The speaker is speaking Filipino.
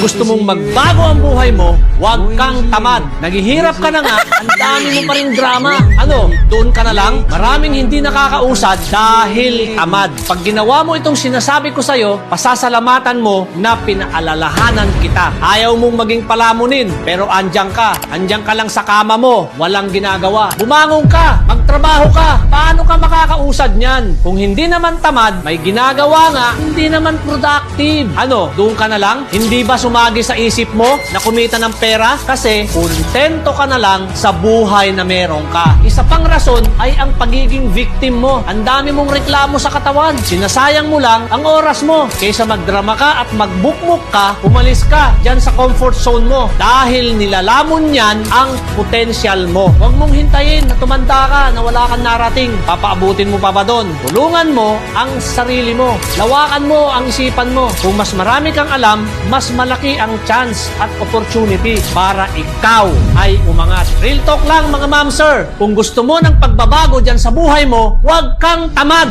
gusto mong magbago ang buhay mo, huwag kang tamad. Naghihirap ka na nga, ang dami mo pa rin drama. Ano, doon ka na lang? Maraming hindi nakakausad dahil tamad. Pag ginawa mo itong sinasabi ko sa'yo, pasasalamatan mo na pinaalalahanan kita. Ayaw mong maging palamunin, pero andyan ka. Andyan ka lang sa kama mo, walang ginagawa. Bumangon ka, magtrabaho ka. Paano ka makakausad niyan? Kung hindi naman tamad, may ginagawa nga, hindi naman productive. Ano, doon ka na lang? Hindi ba sumagi sa isip mo na kumita ng pera? Kasi kontento ka na lang sa buhay na meron ka. Isa pang rason ay ang pagiging victim mo. Ang dami mong reklamo sa katawan. Sinasayang mo lang ang oras mo. Kaysa magdrama ka at magbukmuk ka, umalis ka dyan sa comfort zone mo. Dahil nilalamon yan ang potential mo. Huwag mong hintayin na tumanda ka na wala kang narating. Papaabutin mo pa ba doon? Tulungan mo ang sarili mo. Lawakan mo ang isipan mo. Kung mas marami kang alam, mas malaki ang chance at opportunity para ikaw ay umangat. Real talk lang mga ma'am sir. Kung gusto mo ng pagbabago dyan sa buhay mo, huwag kang tamad.